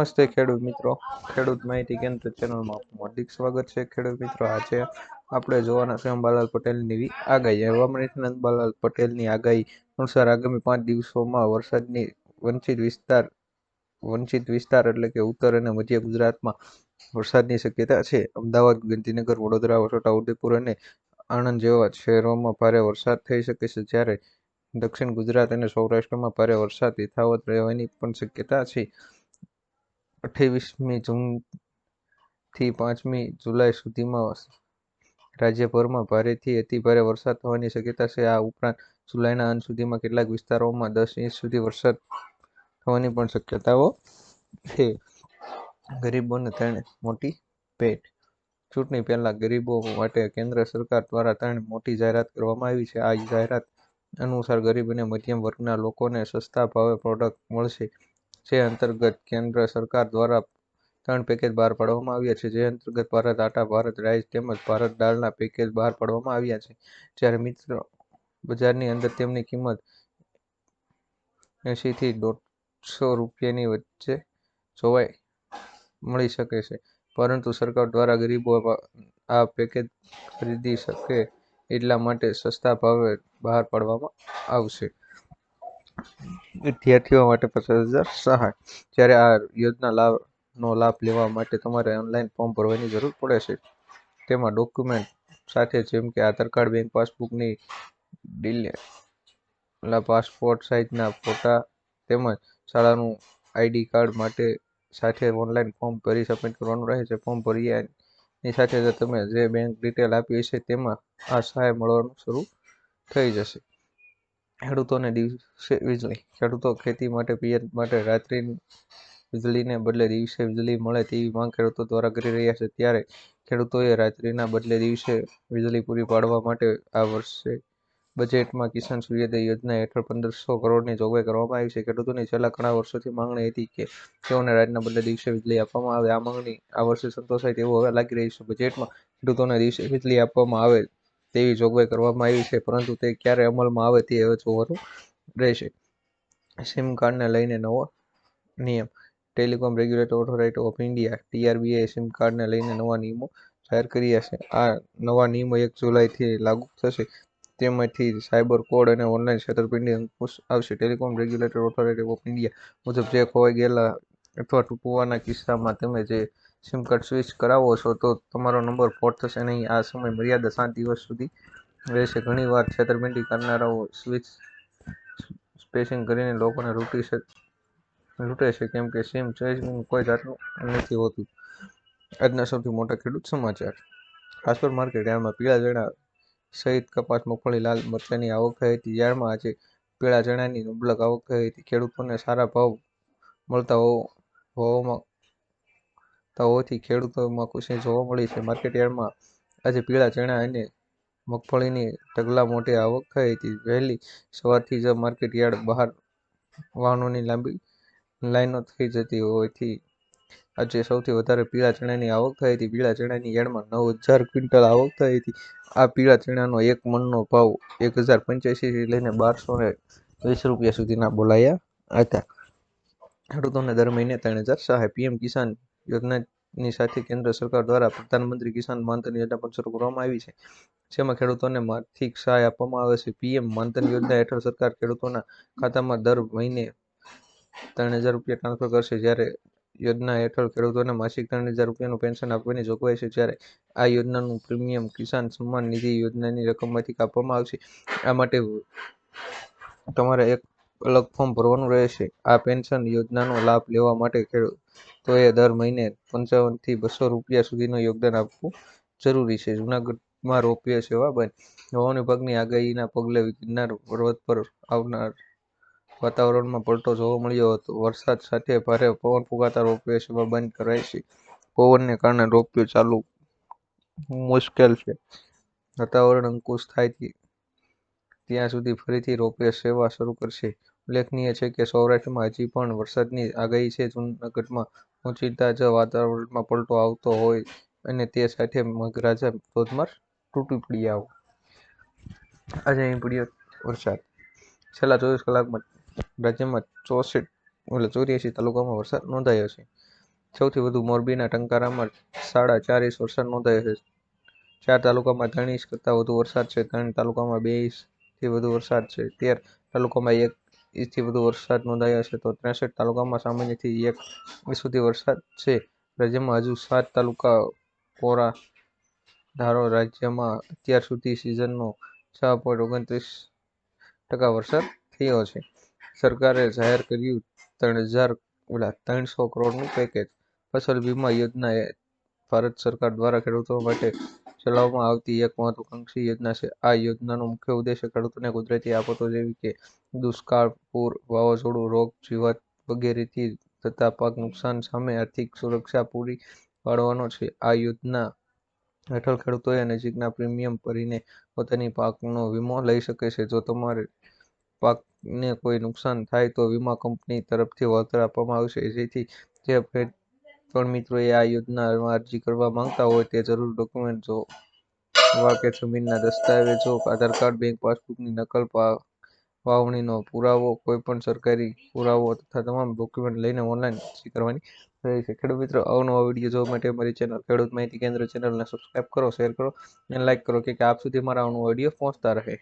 નમસ્તે ખેડૂત મિત્રો. ખેડૂત માહિતી કેન્દ્ર ચેનલમાં આપનું હાર્દિક સ્વાગત છે. ખેડૂત મિત્રો, આજે આપણે જોવાના છે અંબાલાલ પટેલની આગાહી. હવામાન અંબાલાલ પટેલની આગાહી અનુસાર આગામી પાંચ દિવસોમાં વરસાદની વંચિત વિસ્તાર વંચિત વિસ્તાર એટલે કે ઉત્તર અને મધ્ય ગુજરાતમાં વરસાદની શક્યતા છે. અમદાવાદ, ગાંધીનગર, વડોદરા છોટાઉદેપુર અને આણંદ જેવા શહેરોમાં ભારે વરસાદ થઈ શકે છે, જ્યારે દક્ષિણ ગુજરાત અને સૌરાષ્ટ્રમાં ભારે વરસાદ યથાવત રહેવાની પણ શક્યતા છે. અઠ્ઠાવીસમી જૂનથી પાંચમી જુલાઈ સુધીમાં રાજ્યભરમાં ભારેથી અતિભારે વરસાદ થવાની શક્યતા છે. આ ઉપરાંત જુલાઈના અંત સુધીમાં કેટલાક વિસ્તારોમાં દસ ઇંચ સુધી વરસાદ થવાની પણ શક્યતાઓ છે. ગરીબોને તેણે મોટી ભેટ. ચૂંટણી પહેલા ગરીબો માટે કેન્દ્ર સરકાર દ્વારા ત્રણ મોટી જાહેરાત કરવામાં આવી છે. આ જાહેરાત અનુસાર ગરીબ અને મધ્યમ વર્ગના લોકોને સસ્તા ભાવે પ્રોડક્ટ મળશે. જે અંતર્ગત કેન્દ્ર સરકાર દ્વારા ત્રણ પેકેજ બહાર પાડવામાં આવ્યા છે. જે અંતર્ગત ભારત આટા ભારત રાઈસ તેમજ ભારત દાળના પેકેજ બહાર પાડવામાં આવ્યા છે. જ્યારે મિત્ર બજારની અંદર તેમની કિંમત એંશીથી દોઢસો રૂપિયાની વચ્ચે જોવાઈ મળી શકે છે. પરંતુ સરકાર દ્વારા ગરીબો આ પેકેજ ખરીદી શકે એટલા માટે સસ્તા ભાવે બહાર પાડવામાં આવશે. વિદ્યાર્થીઓ માટે પચાસ હજાર સહાય. જ્યારે આ યોજના લાભનો લાભ લેવા માટે તમારે ઓનલાઈન ફોર્મ ભરવાની જરૂર પડે છે. તેમાં ડોક્યુમેન્ટ સાથે જેમ કે આધાર કાર્ડ બેંક પાસબુકની ડિટેલ પાસપોર્ટ સાઇઝના ફોટા તેમજ શાળાનું આઈડી કાર્ડ માટે સાથે ઓનલાઈન ફોર્મ ભરી સબમિટ કરવાનું રહે છે. ફોર્મ ભર્યાની સાથે તમે જે બેંક ડિટેલ આપી હશે તેમાં આ સહાય મળવાનું શરૂ થઈ જશે. ખેડૂતોને દિવસે વીજળી, ખેડૂતો ખેતી માટે, પિયત માટે રાત્રિની વીજળીને બદલે દિવસે વીજળી મળે તેવી માંગ ખેડૂતો દ્વારા કરી રહ્યા છે. ત્યારે ખેડૂતોએ રાત્રિના બદલે દિવસે વીજળી પૂરી પાડવા માટે આ વર્ષે બજેટમાં કિસાન સૂર્યોદય યોજના હેઠળ પંદરસો કરોડની જોગવાઈ કરવામાં આવી છે. ખેડૂતોની છેલ્લા ઘણા વર્ષોથી માંગણી હતી કે તેઓને રાતના બદલે દિવસે વીજળી આપવામાં આવે. આ માંગણી આ વર્ષે સંતોષાય તેવું હવે લાગી રહ્યું છે. બજેટમાં ખેડૂતોને દિવસે વીજળી આપવામાં આવે તેવી જોગવાઈ કરવામાં આવી છે, પરંતુ તે ક્યારે અમલમાં આવે તે હવે જોવાનું રહેશે. સિમ કાર્ડને લઈને નવો નિયમ. Telecom regulator authority of India, TRAI sim કાર્ડને લઈને નવા નિયમો જાહેર કર્યા છે. આ નવા નિયમો એક જુલાઈથી લાગુ થશે. તેમાંથી સાયબર કોડ અને ઓનલાઈન છેતરપિંડી અંકુશ આવશે. Telecom regulator authority of India મુજબ જે ખોવાઈ ગયેલા અથવા તૂટવાના કિસ્સામાં તમે જે સિમ કાર્ડ સ્વિચ કરાવો છો તો તમારો નંબર પોર્ટ થશે નહીં આ સમય મર્યાદા સાત દિવસ સુધી રહેશે. ઘણીવાર છેતરપિંડી કરનારાઓ સ્વિચ સ્પેસિંગ કરીને લોકોને લૂંટી લૂંટે છે કેમ કે સિમ ચેન્જનું કોઈ જાતનું નથી હોતું. આજના સૌથી મોટા ખેડૂત સમાચાર. રાજકોટ માર્કેટ યાર્ડમાં પીળા જણા સહિત કપાસ, મગફળી, લાલ મરચાની આવક થઈ હતી. યાર્ડમાં આજે પીળા ચણાની મબલક આવક થઈ હતી. ખેડૂતોને સારા ભાવ મળતા હોવામાં હોવાથી ખેડૂતોમાં ખુશી જોવા મળી છે. માર્કેટ યાર્ડમાં આજે પીળા ચણા અને મગફળીની ઢગલા મોટી આવક થઈ હતી. વહેલી સવારથી જ માર્કેટ યાર્ડ બહાર વાહનોની લાંબી લાઈનો થઈ જતી હોવાથી આજે સૌથી વધારે પીળા ચણાની આવક થઈ હતી. પીળા ચણાની યાર્ડમાં નવ હજાર ક્વિન્ટલ આવક થઈ હતી. આ પીળા ચણાનો એક મણનો ભાવ એક હજાર પંચ્યાસીથી લઈને બારસો ને વીસ રૂપિયા સુધીના બોલાયા હતા. ખેડૂતોને દર મહિને ત્રણ હજાર સહાય. પીએમ કિસાન યોજનાની સાથે કેન્દ્ર સરકાર દ્વારા પ્રધાનમંત્રી કિસાન માનધન યોજના પણ શરૂ કરવામાં આવી છે. જેમાં ખેડૂતોને આર્થિક સહાય આપવામાં આવે છે. પીએમ માનધન યોજના હેઠળ સરકાર ખેડૂતોના ખાતામાં દર મહિને ત્રણ હજાર રૂપિયા ટ્રાન્સફર કરશે. જ્યારે યોજના હેઠળ ખેડૂતોને માસિક ત્રણ હજાર રૂપિયાનું પેન્શન આપવાની જોગવાઈ છે જ્યારે આ યોજનાનું પ્રીમિયમ કિસાન સન્માન નિધિ યોજનાની રકમમાંથી કાપવામાં આવશે. આ માટે તમારે એક અલગ ફોર્મ ભરવાનું રહેશે. આ પેન્શન યોજનાનો લાભ લેવા માટે ખેડૂતોએ દર મહિને પંચાવનથી બસો રૂપિયા સુધીનું યોગદાન આપવું જરૂરી છે. જૂનાગઢમાં રોપવે સેવા બંધ હવામાન વિભાગની આગાહીના પગલે ગિરનાર પર્વત પર આવનાર વાતાવરણમાં પલટો જોવા મળ્યો હતો. વરસાદ સાથે ભારે પવન ફૂંકાતા રોપવે સેવા બંધ કરાઈ છે. પવનને કારણે રોપવે ચાલુ મુશ્કેલ છે. વાતાવરણ અંકુશ થાય ત્યાં સુધી ફરીથી રોપવે સેવા શરૂ કરશે. ઉલ્લેખનીય છે કે સૌરાષ્ટ્રમાં હજી પણ વરસાદની આગાહી છે. જૂનાગઢમાં પહોંચતા જ વાતાવરણમાં પલટો આવતો હોય અને તે સાથે મેઘરાજા ધોધમાર તૂટી પડ્યા આજે અહીં પડ્યો વરસાદ. છેલ્લા ચોવીસ કલાકમાં રાજ્યમાં ચોસઠ એટલે ચોર્યાસી તાલુકામાં વરસાદ નોંધાયો છે. સૌથી વધુ મોરબીના ટંકારામાં સાડા ચાર ઇંચ વરસાદ નોંધાયો છે. ચાર તાલુકામાં ત્રણ ઇંચ કરતાં વધુ વરસાદ છે. ત્રણ તાલુકામાં બે ઇંચથી વધુ વરસાદ છે. તેર તાલુકામાં એક ઇંચથી વધુ વરસાદ નોંધાયો છે, તો ત્રેસઠ તાલુકામાં સામાન્યથી એક ઇંચ સુધી વરસાદ છે. રાજ્યમાં હજુ સાત તાલુકા કોરા ધારો રાજ્યમાં અત્યાર સુધી સિઝનનો છ પોઈન્ટ ઓગણત્રીસ ટકા વરસાદ થયો છે. સરકારે જાહેર કર્યું ત્રણ હજાર, ઓલા ત્રણસો કરોડનું પેકેજ ફસલ વીમા યોજના એ ભારત સરકાર દ્વારા ખેડૂતો માટે ચલાવવામાં આવતી એક મહત્વાકાંક્ષી યોજના છે. આ યોજનાનો મુખ્ય ઉદ્દેશ્ય ખેડૂતોને કુદરતી આફતો જેવી કે દુષ્કાળ, પૂર, વાવાઝોડું, રોગ, જીવાત વગેરેથી થતા પાક નુકસાન સામે આર્થિક સુરક્ષા પૂરી પાડવાનો છે. આ યોજના હેઠળ ખેડૂતોએ નજીકના પ્રીમિયમ ભરીને પોતાની પાકનો વીમો લઈ શકે છે. જો તમારે પાકને કોઈ નુકસાન થાય તો વીમા કંપની તરફથી વળતર આપવામાં આવશે. જેથી જે પણ મિત્રોએ આ યોજનામાં અરજી કરવા માંગતા હોય તે જરૂર ડોક્યુમેન્ટ જો કે જમીનના દસ્તાવેજો આધાર કાર્ડ બેંક પાસબુકની નકલ વાવણીનો પુરાવો કોઈપણ સરકારી પુરાવો તથા તમામ ડોક્યુમેન્ટ લઈને ઓનલાઈન અરજી કરવાની રહે છે. ખેડૂત મિત્રો અવનવા વીડિયો જોવા માટે અમારી ચેનલ ખેડૂત માહિતી કેન્દ્ર ચેનલને સબસ્ક્રાઇબ કરો શેર કરો અને લાઇક કરો કે આપ સુધી મારા અવનવા વીડિયો પહોંચતા રહે.